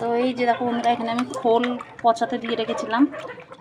তো এই যে দেখো বন্ধুরা, এখানে আমি খোল পচাতে দিয়ে রেখেছিলাম।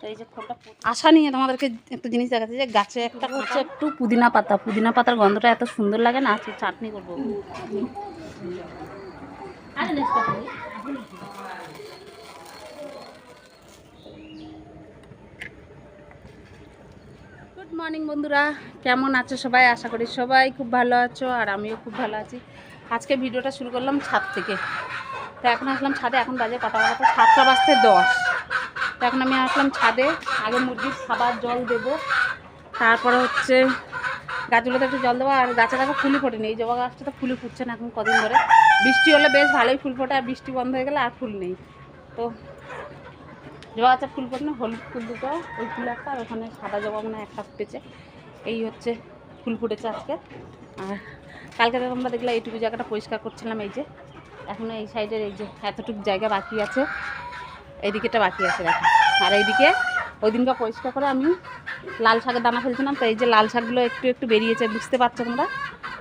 তো এই যে খোলটা আশা নিয়ে তোমাদেরকে একটা জিনিস দেখাচ্ছি যে গাছে একটা হচ্ছে একটু পুদিনা পাতা। পুদিনা পাতার গন্ধটা এত সুন্দর লাগে না, আজকে চাটনি করব। গুড মর্নিং বন্ধুরা, কেমন আছো সবাই? আশা করি সবাই খুব ভালো আছো আর আমিও খুব ভালো আছি। আজকে ভিডিওটা শুরু করলাম ছাদ থেকে। তো এখন আসলাম ছাদে, এখন বাজে কটা বাজে? সাতটা বাজতে দশ। তো এখন আমি আসলাম ছাদে, আগে মুরগির খাবার জল দেবো, তারপরে হচ্ছে গাছগুলোতে একটু জল দেবো, আর গাছে দেখো ফুলই ফোটেনি, এই জবা গাছটা তো ফুলই ফুটছে না এখন কদিন ধরে। বৃষ্টি হলে বেশ ভালোই ফুল ফোটে, আর বৃষ্টি বন্ধ হয়ে গেলে আর ফুল নেই। তো জবা গাছের ফুল ফোটে হলুদ ফুল দুটো, ওই ফুল একটা, আর ওখানে সাদা জবা মানে একটা ফুটেছে এই হচ্ছে ফুল ফুটেছে আজকে। আর কালকে তোমরা দেখলে এইটুকু জায়গাটা পরিষ্কার করছিলাম, এই যে। এখনও এই সাইডের এই যে এতটুকু জায়গা বাকি আছে, এইদিকেটা বাকি আছে দেখো। আর এইদিকে ওই দিনকে পরিষ্কার করে আমি লাল শাকের দানা ফেলছিলাম, তো এই যে লাল শাকগুলো একটু একটু বেরিয়েছে, বুঝতে পারছ তোমরা?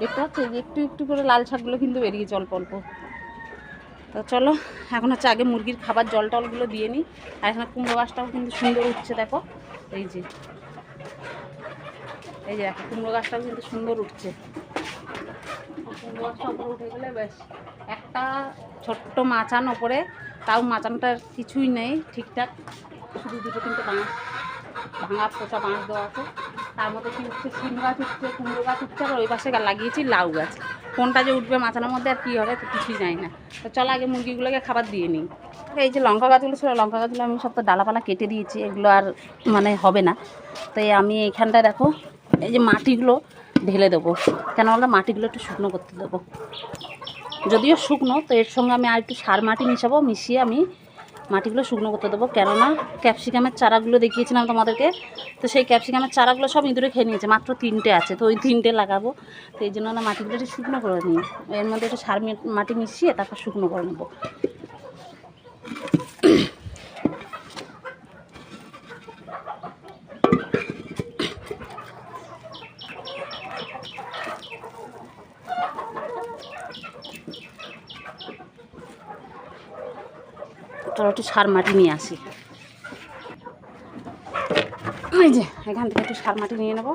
দেখতে পাচ্ছ এই যে একটু একটু করে লাল শাকগুলো কিন্তু বেরিয়েছে অল্প অল্প। তো চলো, এখন হচ্ছে আগে মুরগির খাবার জল টলগুলো দিয়ে নিই, আর এখানে কুমড়ো গাছটাও কিন্তু সুন্দর উঠছে, দেখো। এই যে এই যে দেখো, কুমড়ো গাছটাও কিন্তু সুন্দর উঠছে। কুমড়ো গাছটা উঠে গেলে বেশ। একটা ছোট্ট মাচান ওপরে তাও মাচানটার কিছুই নেই, ঠিকঠাক। শুধু দুটো তিনটে বাঁশ, ভাঙা পোচা বাঁশ দেওয়া আছে। তার মধ্যে কি উঠছে সিম গাছ উঠছে, কুমড়ো গাছ উঠছে, আর ওই পাশে লাগিয়েছি লাউ গাছ। কোনটা যে উঠবে মাচানোর মধ্যে আর কী হবে তো কিছুই জানি না। তো চলো আগে মুরগিগুলোকে খাবার দিয়ে নিই। এই যে লঙ্কা গাছগুলো ছিল, লঙ্কা গাছগুলো আমি সব তো ডালাপালা কেটে দিয়েছি, এগুলো আর মানে হবে না। তো আমি এইখানটায় দেখো, এই যে মাটিগুলো ঢেলে দেবো। কেন বলতো মাটিগুলো একটু শুকনো করতে দেবো। যদিও শুকনো, তো এর সঙ্গে আমি আর একটু সার মাটি মিশাবো, মিশিয়ে আমি মাটিগুলো শুকনো করতে দেবো। কেননা ক্যাপসিকামের চারাগুলো দেখিয়েছিলাম তোমাদেরকে, তো সেই ক্যাপসিকামের চারাগুলো সব ইঁদুরে খেয়ে নিয়েছে, মাত্র তিনটে আছে, তো ওই তিনটে লাগাবো। তো এই জন্য আমরা মাটিগুলো একটু শুকনো করে নিই। এর মধ্যে একটু সার মাটি মিশিয়ে তারপর শুকনো করে নেব। চলো একটু সার মাটি নিয়ে আসি। এই যে, এখান থেকে একটু সার মাটি নিয়ে নেব।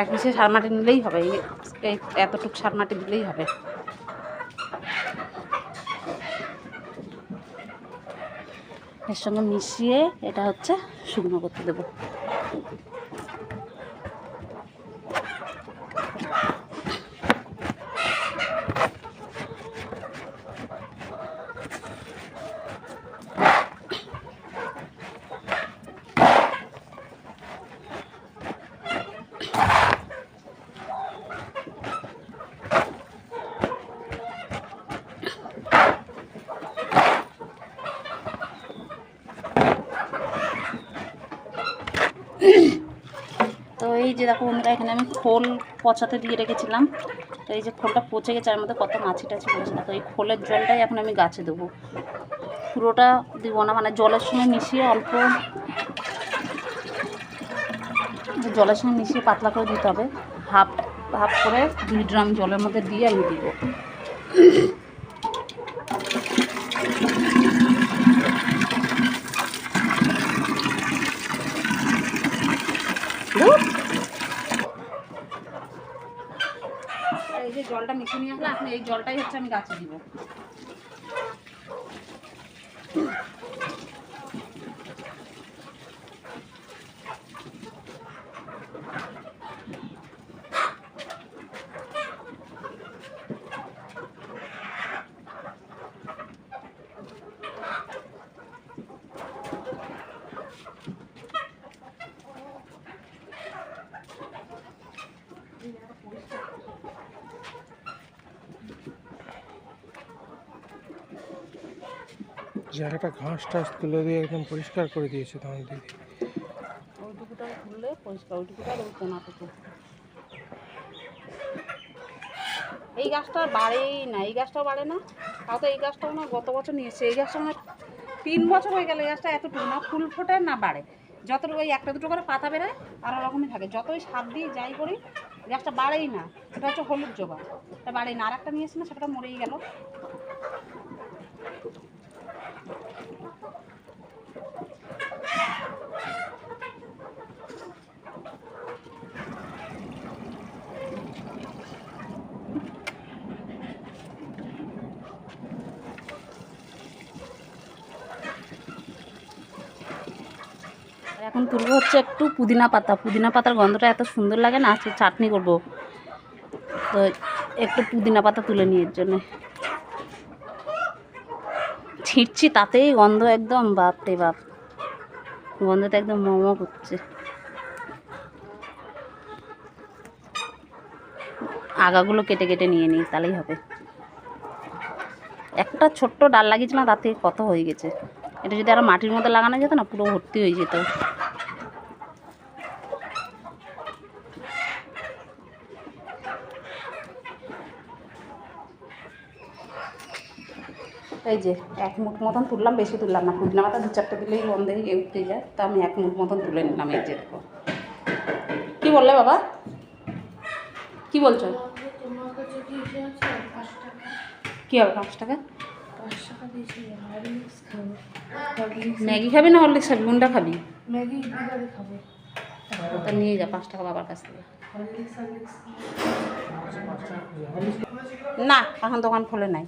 এক পিসে সার মাটি নিলেই হবে এতটুকু সার মাটি দিলেই হবে। এর সঙ্গে মিশিয়ে এটা হচ্ছে শুকনো করতে দেবো। যে দেখো বন্ধুরা এখানে আমি খোল পচাতে দিয়ে রেখেছিলাম। তো এই যে খোলটা পচে গেছে আর মধ্যে কত মাছি টাছি পড়েছে। তো এই খোলের জলটাই এখন আমি গাছে দেবো। পুরোটা দিব না মানে জলের সঙ্গে মিশিয়ে অল্প জলের সঙ্গে মিশিয়ে পাতলা করে দিতে হবে। হাফ হাফ করে দুই ড্রাম জলের মধ্যে দিয়ে আমি দিব। ধুর। এই যে জলটা মিশিয়ে নিয়ে আসলে এই জলটাই হচ্ছে আমি গাছে দিব। জায়গাটা ঘাস টাস তুলে দিয়ে একদম পরিষ্কার করে দিয়েছে তোমার দিদি। পরিষ্কার কোনাটুকু এই গাছটা বাড়েই না, এই গাছটাও বাড়ে না, তাও তো এই গাছটাও না গত বছর নিয়ে এসেছে, এই গাছটা আমার তিন বছর হয়ে গেল এই গাছটা এতটুকু না, ফুল ফোটে না বাড়ে। যত ওই একটা দুটো করে পাতা বেরোয়, আর ওরকমই থাকে। যতই সার দিই, যাই করি গাছটা বাড়েই না এটা হচ্ছে হলুদ জবা এটা বাড়েই না। আর একটা নিয়ে এসে না, সেটা মরেই গেল। এখন তুলবো হচ্ছে একটু পুদিনা পাতা। পুদিনা পাতার গন্ধটা এত সুন্দর লাগে না, আজকে চাটনি করব। তো একটু পুদিনা পাতা তুলে নিয়ে জন্য। ছিঁড়ছি তাতেই গন্ধ একদম বাপ রে বাপ। গন্ধটা একদম মোমো করছে। আগাগুলো কেটে কেটে নিয়ে নিই, তাহলেই হবে। একটা ছোট্ট ডাল লাগিয়েছিলাম তাতে কত হয়ে গেছে। এটা যদি আরও মাটির মধ্যে লাগানো যেত না, পুরো ভর্তি হয়ে যেত। এই যে, এক মুঠ মতন তুললাম, বেশি তুললাম না। পুদিনা পাতা দু চারটে দিলেই গন্ধে উঠতে যায়। তা আমি এক মুঠ মতন তুলে নিলাম, এই যে দেখো। কী বললে বাবা? কি বলছো? কি হবে পাঁচ টাকা? ম্যাগি খাবি না হরলিক্স খাবি? কোনটা খাবি? ম্যাগি তা নিয়ে যা পাঁচ টাকা বাবার কাছ থেকে। না, এখন দোকান খোলে নাই।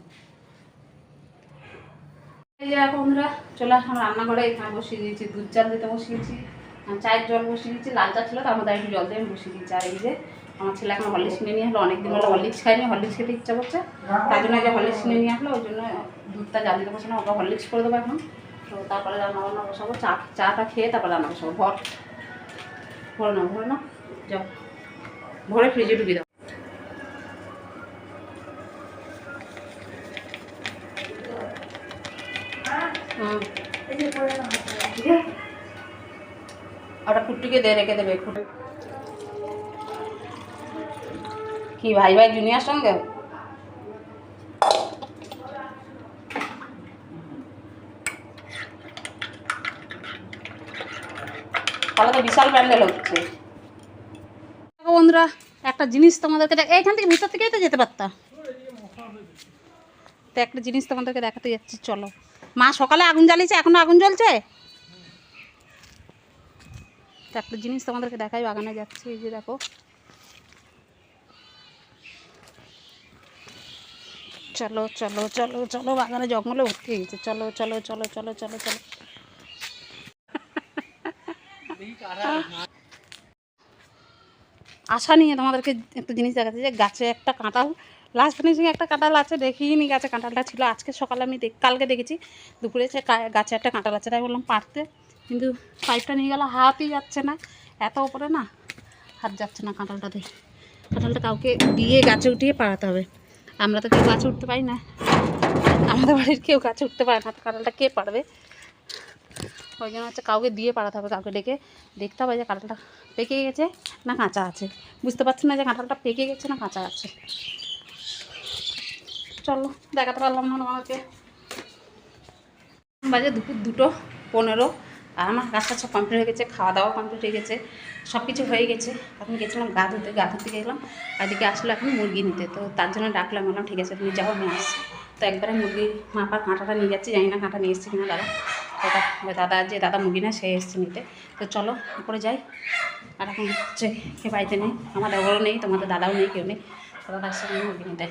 বন্ধুরা, চলে আসলাম রান্নাঘরে। এখানে বসিয়ে দিয়েছি, দুধ চাল দিতে বসিয়েছি চায়ের জল বসিয়ে দিয়েছি, লাল চা ছিল তার মধ্যে একটু জল দিয়ে আমি বসিয়ে দিয়েছি। আর এই যে আমার ছেলে এখন হরলিক্স কিনে নিয়ে আসলো, অনেকদিন হলো হরলিক্স খাইনি হরলিক্স খেতে ইচ্ছা করছে। তার জন্য যে হরলিক্স কিনে নিয়ে আসলো, ওই জন্য দুধটা জাল দিতে বসে না ওটা হরলিক্স করে দেবো এখন। তো তারপরে রান্না বান্না বসাবো, চা, চাটা খেয়ে তারপরে রান্না বসাবো। ভর, ভরে নাও ভরে নাও যাও। ভরে ফ্রিজে ঢুকিয়ে দাও। ওটা কুট্টুকে দিয়ে রেখে দেবে কি, ভাই ভাই জুনিয়ার সঙ্গে? তাহলে তো বিশাল প্যান্ডেল হচ্ছে। বন্ধুরা, একটা জিনিস তোমাদেরকে দেখ এইখান থেকে ভিতর থেকেই তো যেতে পারতাম। তো একটা জিনিস তোমাদেরকে দেখাতে যাচ্ছি, চলো। মা সকালে আগুন জ্বালিয়েছে, এখনও আগুন জ্বলছে? একটা জিনিস তোমাদেরকে দেখাই, বাগানে যাচ্ছে, এই যে দেখো। চলো চলো চলো চলো, বাগানে জঙ্গলে ভর্তি হয়ে গেছে চলো চলো চলো চলো চলো চলো। আশা নিয়ে তোমাদেরকে একটা জিনিস দেখাচ্ছি যে গাছে একটা কাঁঠাল লাস্ট ফিনিশিং একটা কাঁটাল আছে, দেখিনি গাছে কাঁঠালটা ছিল, আজকে সকালে আমি কালকে দেখেছি, দুপুরে সে গাছে একটা কাঁঠাল আছে, তাই বললাম পারতে। কিন্তু পাইপটা নিয়ে গেল, হাতই যাচ্ছে না, এত ওপরে না, হাত যাচ্ছে না কাঁঠালটাতে। কাঁঠালটা কাউকে দিয়ে গাছে উঠিয়ে পাড়াতে হবে। আমরা তো কেউ গাছে উঠতে পারি না। আমাদের বাড়ির কেউ গাছে উঠতে পারে না, তো কাঁঠালটা কে পারবে ওই জন্য হচ্ছে কাউকে দিয়ে পাড়াতে হবে, কাউকে ডেকে দেখতে হবে যে কাঁঠালটা পেকে গেছে না কাঁচা আছে। বুঝতে পারছি না যে কাঁঠালটা পেকে গেছে না কাঁচা আছে। চলো দেখাতে পারলাম না আমাকে বাজে দুপুর দুটো, পনেরো, আর আমার কাজটা সব কমপ্লিট হয়ে গেছে, খাওয়া দাওয়া কমপ্লিট হয়ে গেছে সব কিছু হয়ে গেছে। এখন গেছিলাম গা ধুতে গা ধুতে গেলাম এদিকে আসলো এখন মুরগি নিতে, তো তার জন্য ডাকলাম, বললাম, ঠিক আছে, তুমি যাও, আমি আসছি। তো একবারে মুরগি মাপার কাঁটাটা নিয়ে যাচ্ছি, জানি না কাঁটা নিয়ে এসছে কিনা দাদা। ওই দাদা, যে দাদা মুরগি না, সে এসছে নিতে। তো চলো, উপরে যাই। আর এখন হচ্ছে, কে বাড়িতে নেই, আমার দাদাও নেই, তোমাদের দাদাও নেই, কেউ নেই। দাদা আসছে, মুরগি নিতে।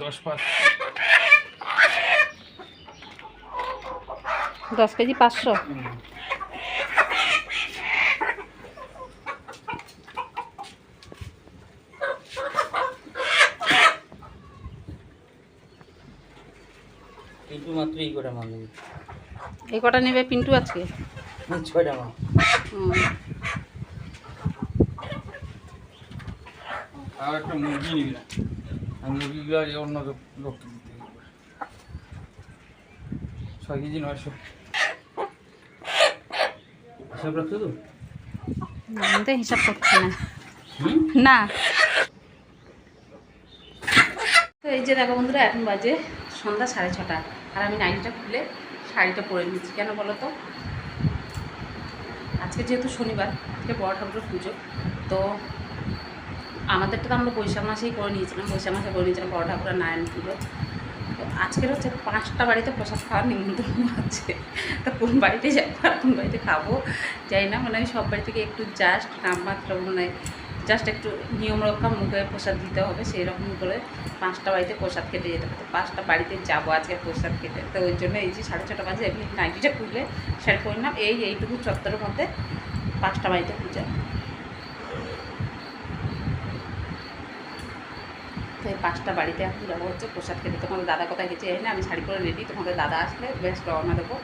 দশ পাঁচ। দশ কেজি পাঁচশো। মাত্র এই কটা মাল নেবে। এই কটা নেবে পিন্টু আজকে? ছয়টা মাল। আর একটা মুরগি নিবি না। আর মুরগিগুলো অন্য লোক- লোককে দিতে ছয় কেজি নয়শো। হিসাব রাখছো তো? আমি তো হিসাব করছি না। না। তো এই যে দেখো বন্ধুরা এখন বাজে সন্ধ্যা সাড়ে ছটা। আর আমি নাইটিটা খুলে শাড়িটা পরে নিচ্ছি। কেন বলো তো? আজকে যেহেতু শনিবার আজকে বড় ঠাকুরের পুজো। তো আমাদেরটা তো আমরা বৈশাখ মাসেই করে নিয়েছিলাম, বৈশাখ মাসে করে নিয়েছিলাম, বড় ঠাকুরের নারায়ণ পুজো। তো আজকের হচ্ছে পাঁচটা বাড়িতে প্রসাদ খাওয়ার নিমন্ত্রণ আছে। তো কোন বাড়িতে যাব আর কোন বাড়িতে খাব যাই না মানে আমি সব বাড়ি থেকে একটু জাস্ট নামমাত্র মানে জাস্ট একটু নিয়ম রক্ষা মুখে প্রসাদ দিতে হবে সেই রকম করে পাঁচটা বাড়িতে প্রসাদ খেতে যেতে হবে। পাঁচটা বাড়িতে যাব আজকে প্রসাদ খেতে। তো ওই জন্য এই যে সাড়ে ছটা বাজে এমনি নাইটিটা খুলে, শাড়ি পরে নাম এই এইটুকু চত্বরের মধ্যে পাঁচটা বাড়িতে পূজা। এই পাঁচটা বাড়িতে এখন যাব হচ্ছে, প্রসাদ খেতে। তোমাদের দাদা কোথায় গেছে এই না আমি শাড়ি পরে রেডি তোমাদের দাদা আসলে বেশ রওনা দেবো।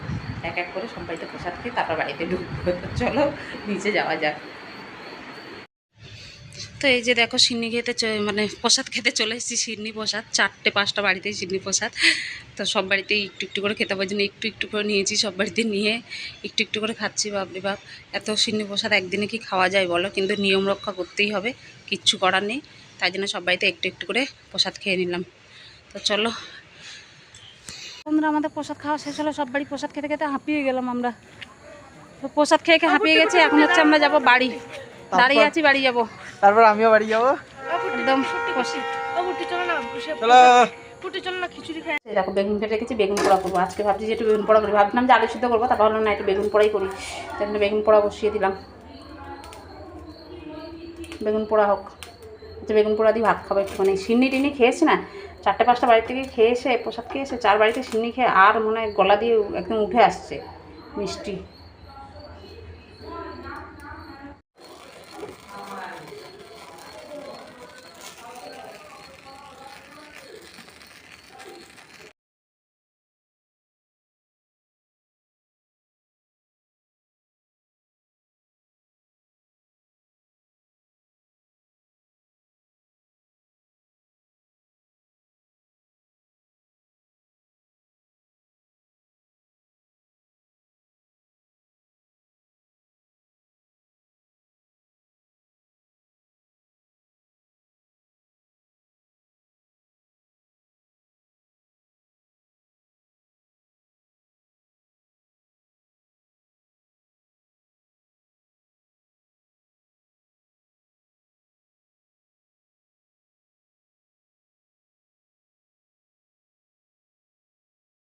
এক এক করে বাড়িতে প্রসাদ খেয়ে তারপর বাড়িতে ঢুকবো। চলো, নিচে যাওয়া যাক। তো এই যে দেখো সিন্নি খেতে মানে প্রসাদ খেতে চলে এসেছি, সিন্নি প্রসাদ। চারটে, পাঁচটা বাড়িতেই সিন্নি প্রসাদ। তো সব বাড়িতেই একটু একটু করে খেতে পারছি না একটু একটু করে নিয়েছি, সব বাড়িতে নিয়ে একটু একটু করে খাচ্ছি বাপরে বাপ এত সিন্নি প্রসাদ একদিনে কি খাওয়া যায় বলো? কিন্তু নিয়ম রক্ষা করতেই হবে, কিচ্ছু করার নেই। তাই জন্য সব বাড়িতে একটু একটু করে প্রসাদ খেয়ে নিলাম। তো চলো। বন্ধুরা আমাদের প্রসাদ খাওয়া শেষ হলো সব বাড়ি প্রসাদ খেতে খেতে হাঁপিয়ে গেলাম আমরা। তো প্রসাদ খেয়ে খেয়ে হাঁপিয়ে গেছি এখন হচ্ছে আমরা যাব বাড়ি। দাঁড়িয়ে আছি বাড়ি যাব। তারপর আমিও বাড়ি যাব? একদম। দেখো বেগুন কেটে রেখেছি বেগুন পোড়া করব। আজকে ভাবছি যে একটু বেগুন পোড়া করি ভাবছিলাম যে আলু সিদ্ধ করব তারপর না একটু বেগুন পোড়াই করি। তাই জন্য বেগুন পোড়া বসিয়ে দিলাম। বেগুন পোড়া হোক। আচ্ছা বেগুন পোড়া দিয়ে ভাত খাব একটুখানি। সিন্নি টিনি খেয়েছি না? চারটে পাঁচটা বাড়ি থেকে খেয়ে এসে প্রসাদ খেয়ে এসে চার বাড়িতে সিন্নি খেয়ে আর মনে হয় গলা দিয়ে একদম উঠে আসছে মিষ্টি।